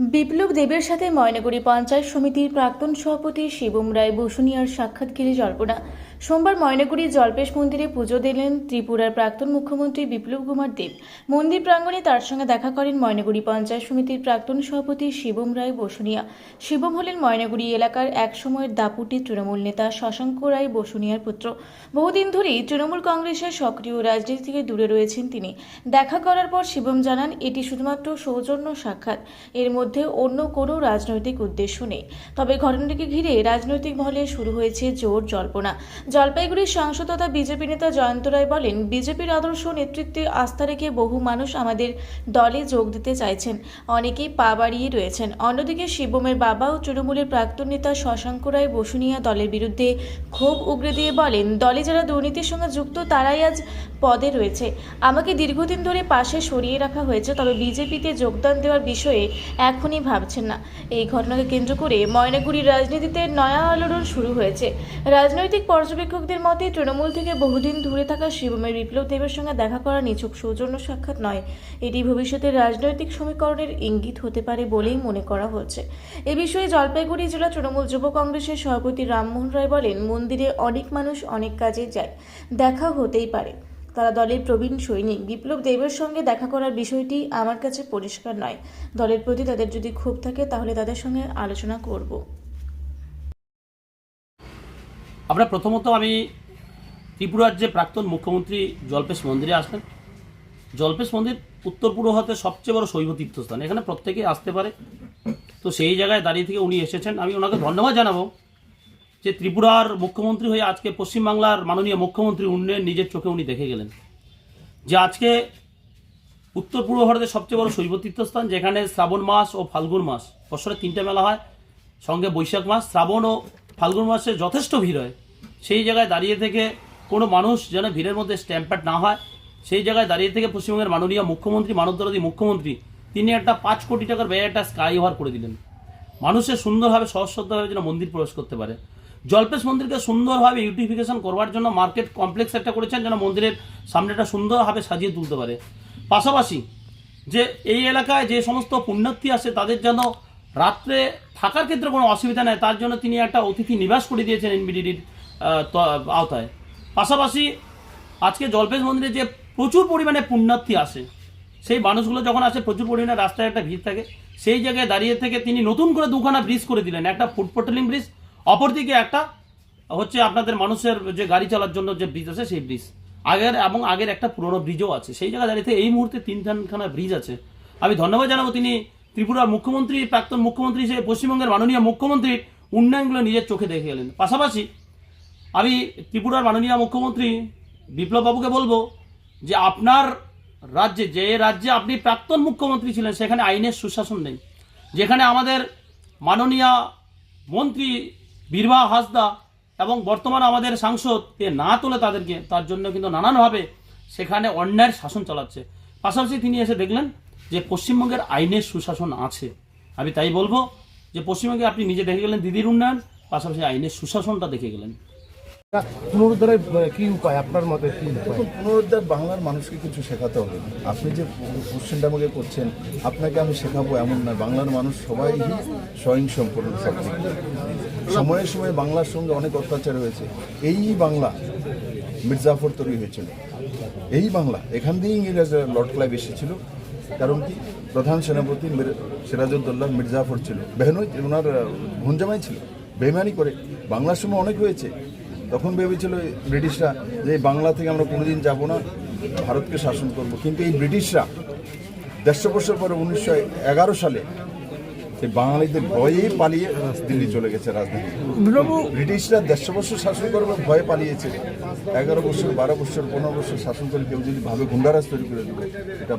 বিপ্লব দেবের সাথে ময়নাগুড়ি পঞ্চায়েত সমিতির প্রাক্তন সভাপতি শিবম রায় বসুনিয়ার সাক্ষাৎ ঘিরে জল্পনা। সোমবার ময়নাগুড়ি জল্পেশ মন্দিরে পুজো দিলেন ত্রিপুরার প্রাক্তন মুখ্যমন্ত্রী বিপ্লব কুমার দেব। মন্দির প্রাঙ্গণে তার সঙ্গে দেখা করেন ময়নাগুড়ি পঞ্চায়েত সমিতির প্রাক্তন সভাপতি শিবম রায় বসুনিয়া। শিবম হলেন ময়নাগুড়ি এলাকার এক সময়ের দাপুটি তৃণমূল নেতা শশাঙ্ক রায় বসুনিয়ার পুত্র। বহুদিন ধরেই তৃণমূল কংগ্রেসের সক্রিয় রাজনীতি থেকে দূরে রয়েছেন তিনি। দেখা করার পর শিবম জানান, এটি শুধুমাত্র সৌজন্য সাক্ষাৎ। এর মধ্যে অন্য কোনো রাজনৈতিক উদ্দেশ্য নেই। তবে ঘটনাটিকে ঘিরে রাজনৈতিক মহলে শুরু হয়েছে জোর জল্পনা। জলপাইগুড়ির সাংসদ তথা বিজেপি নেতা জয়ন্ত রায় বলেন, বিজেপির আদর্শ নেতৃত্বে আস্থা রেখে বহু মানুষ আমাদের দলে যোগ দিতে চাইছেন। অনেকেই পা বাড়িয়ে রয়েছেন। অন্যদিকে শিবমের বাবা ও তৃণমূলের প্রাক্তন নেতা শশাঙ্ক রায় বসুনিয়া দলের বিরুদ্ধে ক্ষোভ উগরে দিয়ে বলেন, দলে যারা দুর্নীতির সঙ্গে যুক্ত তারাই আজ পদে রয়েছে। আমাকে দীর্ঘদিন ধরে পাশে সরিয়ে রাখা হয়েছে, তবে বিজেপিতে যোগদান দেওয়ার বিষয়ে এখনই ভাবছেন না। এই ঘটনাকে কেন্দ্র করে ময়নাগুড়ির রাজনীতিতে নয়া আলোড়ন শুরু হয়েছে। রাজনৈতিক পর্যবেক্ষকদের মতে, তৃণমূল থেকে বহুদিন দূরে থাকা শিবমের বিপ্লব দেবের সঙ্গে দেখা করা নিছক সৌজন্য সাক্ষাৎ নয়। এটি ভবিষ্যতের রাজনৈতিক সমীকরণের ইঙ্গিত হতে পারে বলেই মনে করা হচ্ছে। এ বিষয়ে জলপাইগুড়ি জেলা তৃণমূল যুব কংগ্রেসের সভাপতি রামমোহন রায় বলেন, মন্দিরে অনেক মানুষ অনেক কাজে যায়। দেখা হতেই পারে। তারা দলের প্রবীণ সৈনিক। বিপ্লব দেবের সঙ্গে দেখা করার বিষয়টি আমার কাছে পরিষ্কার নয়। দলের প্রতি তাদের যদি ক্ষোভ থাকে, তাহলে তাদের সঙ্গে আলোচনা করব। আমরা প্রথমত আমি ত্রিপুরার যে প্রাক্তন মুখ্যমন্ত্রী জল্পেশ মন্দিরে আসলেন। জল্পেশ মন্দির উত্তর পূর্ব ভারতের সবচেয়ে বড় শৈব তীর্থস্থান। এখানে প্রত্যেকেই আসতে পারে। তো সেই জায়গায় দাঁড়িয়ে থেকে উনি এসেছেন। আমি ওনাকে ধন্যবাদ জানাব যে ত্রিপুরার মুখ্যমন্ত্রী হয়ে আজকে পশ্চিমবাংলার মাননীয় মুখ্যমন্ত্রী উন্নয়ন নিজের চোখে উনি দেখে গেলেন। যে আজকে উত্তর পূর্ব ভারতের সবচেয়ে বড় শৈব তীর্থস্থান, যেখানে শ্রাবণ মাস ও ফাল্গুন মাস, বছরে তিনটে মেলা হয়, সঙ্গে বৈশাখ মাস, শ্রাবণ ও ফাল্গুন মাসে যথেষ্ট ভিড় হয়। সেই জায়গায় দাঁড়িয়ে থেকে কোনো মানুষ যেন ভিড়ের মধ্যে স্ট্যাম্পার্ড না হয়, সেই জায়গায় দাঁড়িয়ে থেকে পশ্চিমবঙ্গের মাননীয় মুখ্যমন্ত্রী মানবদরদী মুখ্যমন্ত্রী, তিনি একটা পাঁচ কোটি টাকার ব্যয় একটা স্কাই ওভার করে দিলেন। মানুষের সুন্দরভাবে সহজ সহজভাবে যেন মন্দির প্রবেশ করতে পারে। জল্পেশ মন্দিরকে সুন্দরভাবে ইউটিফিকেশন করবার জন্য মার্কেট কমপ্লেক্স একটা করেছেন যেন মন্দিরের সামনেটা সুন্দরভাবে সাজিয়ে তুলতে পারে। পাশাপাশি যে এই এলাকায় যে সমস্ত পুণ্যার্থী আসে, তাদের যেন রাত্রে থাকার ক্ষেত্রে কোনো অসুবিধা নেই, তার জন্য তিনি একটা অতিথি নিবাস করে দিয়েছেন এনবিডিডির আওতায়। পাশাপাশি আজকে জল্পেশ মন্দিরে যে প্রচুর পরিমাণে পুণ্যার্থী আসে, সেই মানুষগুলো যখন আসে, প্রচুর পরিমাণে রাস্তায় একটা ভিড় থাকে। সেই জায়গায় দাঁড়িয়ে থেকে তিনি নতুন করে দুখানা ব্রিজ করে দিলেন, একটা ফুড ব্রিজ অপরদিকে একটা হচ্ছে আপনাদের মানুষের যে গাড়ি চালার জন্য যে ব্রিজ আছে সেই ব্রিজ আগের এবং আগের একটা পুরনো ব্রিজও আছে। সেই জায়গায় দাঁড়িয়ে এই মুহূর্তে তিনখানা ব্রিজ আছে। আমি ধন্যবাদ জানাব তিনি ত্রিপুরার মুখ্যমন্ত্রী, প্রাক্তন মুখ্যমন্ত্রী হিসেবে পশ্চিমবঙ্গের মাননীয় মুখ্যমন্ত্রীর উন্নয়নগুলো নিজের চোখে দেখে গেলেন পাশাপাশি আমি ত্রিপুরার মাননীয় মুখ্যমন্ত্রী বিপ্লব বাবুকে বলব যে আপনার রাজ্যে, যে রাজ্যে আপনি প্রাক্তন মুখ্যমন্ত্রী ছিলেন, সেখানে আইনের সুশাসন নেই। যেখানে আমাদের মাননীয় মন্ত্রী বীরবা হাসদা এবং বর্তমান আমাদের সাংসদ এ না তোলে তাদেরকে, তার জন্য কিন্তু নানানভাবে সেখানে অন্যায়ের শাসন চালাচ্ছে। পাশাপাশি তিনি এসে দেখলেন যে পশ্চিমবঙ্গের আইনের সুশাসন আছে। আমি তাই বলব যে পশ্চিমবঙ্গে আপনি নিজে দেখে গেলেন দিদির উন্নয়ন, পাশাপাশি আইনের সুশাসনটা দেখে গেলেন। পুনরুদ্ধারের আহ, কি উপায়? আপনার মতে কি দেখুন পুনরুদ্ধার বাংলার মানুষকে কিছু শেখাতে হবে। আপনি যে কোশ্চেনটা আমাকে করছেন আপনাকে আমি শেখাবো এমন নয় বাংলার মানুষ সবাই স্বয়ং সম্পূর্ণ সময়ে সময়ে বাংলার সঙ্গে অনেক অত্যাচার হয়েছে। এই বাংলা মির্জাফর তৈরি হয়েছিল। এই বাংলা এখান দিয়েই ইংরেজরা লর্ড ক্লাইভ এসেছিল। কারণ কি? প্রধান সেনাপতি সিরাজউদ্দৌল্লা মির্জাফর ছিল। বেহনই ওনার ভুঞ্জামাই ছিল। বেমানি করে। বাংলার সময় অনেক হয়েছে। তখন ভেবেছিল ব্রিটিশরা যে বাংলা থেকে আমরা কোনোদিন যাব না ভারতকে শাসন করব। কিন্তু এই ব্রিটিশরা দেড়শো বছর পরে উনিশশো এগারো সালে এই বাঙালিদের ভয়েই পালিয়ে দিল্লি চলে গেছে রাজধানী। ব্রিটিশরা দেড়শো বছর শাসন করবে ভয়ে পালিয়েছে। এগারো বছর বারো বছর পনেরো বছর শাসন করে কেউ যদি ভাবে গুন্ডারাজ তৈরি করে দেবে এটা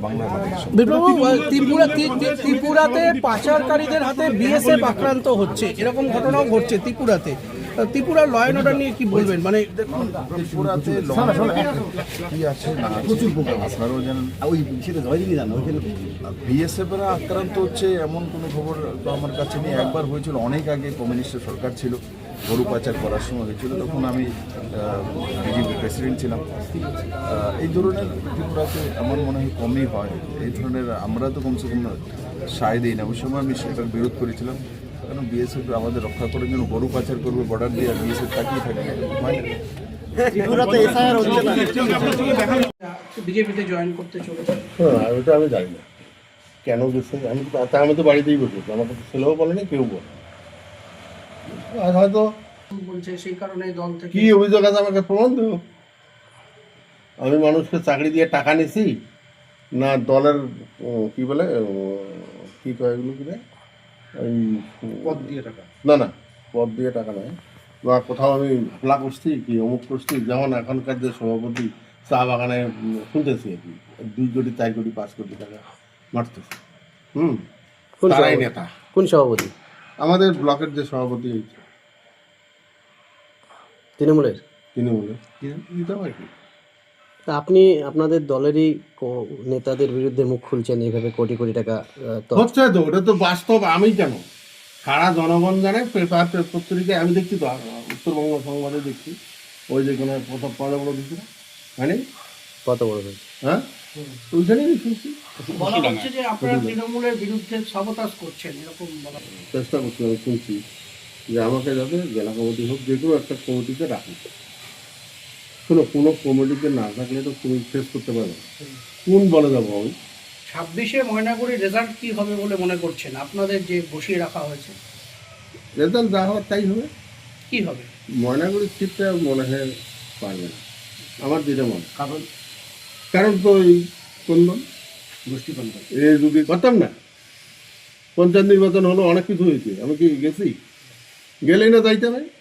আহ, ত্রিপুরা ত্রি- ত্রি- ত্রিপুরাতে পাচারকারীদের হাতে বিএসএফ আক্রান্ত হচ্ছে। এরকম ঘটনাও ঘটছে ত্রিপুরাতে। ত্রিপুরার ল অ্যান্ড অর্ডার নিয়ে কি বলবেন? মানে দেখুন ত্রিপুরাতে কি আছে না প্রচুর আপনারাও জানেন ওই সেটা জয়দিনই জানো ওইখানে বিএসএফ আক্রান্ত হচ্ছে এমন কোনো খবর তো আমার কাছে নেই। একবার হয়েছিল অনেক আগে কমিউনিস্টের সরকার ছিল গরু পাচার করার সময় হয়েছিল তখন আমি বিজেপি প্রেসিডেন্ট ছিলাম। এই ধরনের ত্রিপুরাতে আমার মনে হয় কমই হয়। এই ধরনের আমরা তো কমসে কম সায় দিই না। ওই সময় আমি সেটার বিরোধ করেছিলাম। কারণ বিএসএফ আমাদের রক্ষা করার জন্য গরু পাচার করবে বর্ডার দিয়ে আর বিএসএফ তাকিয়ে থাকে। না না। বিজেপিতে জয়েন করতে চলেছে। ওটা আমি জানি না। কেন গেছে আমি তো আমি তো বাড়িতেই বসেছি আমাকে তো ছেলেও বলেনি কেউ বলে আর হয়তো বলছে সেই কারণে দল থেকে কি অভিযোগ আছে আমাকে প্রমাণ দেবো আমি মানুষকে চাকরি দিয়ে টাকা নিছি না দলের কি বলে কি কয় এগুলো কি রে? ওই পদ দিয়ে টাকা। না না পদ দিয়ে টাকা নয়। বা কোথাও আমি ঘোলা করছি কি অমুক করছি যেমন এখনকার যে সভাপতি চা বাগানে শুনতেছি আর কি দুই কোটি চার কোটি পাঁচ কোটি টাকা মারতেছে। হুম কোন তারাই নেতা। কোন সভাপতি? আমাদের ব্লকের যে সভাপতি হয়েছে তৃণমূলের। বলে দিতে হয় কি তা আপনি আপনাদের দলেরই নেতাদের বিরুদ্ধে মুখ খুলছেন এইভাবে কোটি কোটি টাকা তো হচ্ছে তো ওটা তো বাস্তব আমি কেন? সারা জনগণ জানে পেপার পত্রিকায় আমি দেখছি তো উত্তরবঙ্গ সংবাদে দেখছি ওই যে কোনো প্রথম পড়ে বড় দিচ্ছি মানে? কত বড় হ্যাঁ? ওইখানেই শুনছি। বলা হচ্ছে যে আপনারা তৃণমূলের বিরুদ্ধে সাবতাস করছেন এরকম বলা চেষ্টা করছি আমি শুনছি। যে আমাকে যাতে জেলা কমিটি হোক যে কোনো একটা কমিটিতে রাখুন শোনো কোনো কমিটিতে না থাকলে তো তুমি ফেস করতে পারবে না। কোন বলে যাব আমি? ছাব্বিশে ময়নাগুড়ির রেজাল্ট কি হবে বলে মনে করছেন? আপনাদের যে বসিয়ে রাখা হয়েছে। রেজাল্ট যা হওয়ার তাই হবে। কি হবে? ময়নাগুড়ির সিটটা মনে হয় পারবে না। আমার যেটা মনে কারণ? কারণ তো এই কোনদন গোষ্ঠী পঞ্চায়েত। এ যদি করতাম না। পঞ্চায়েত নির্বাচন হলো অনেক কিছু হয়েছে। আমি কি গেছি? গেলেই না যাইতে হবে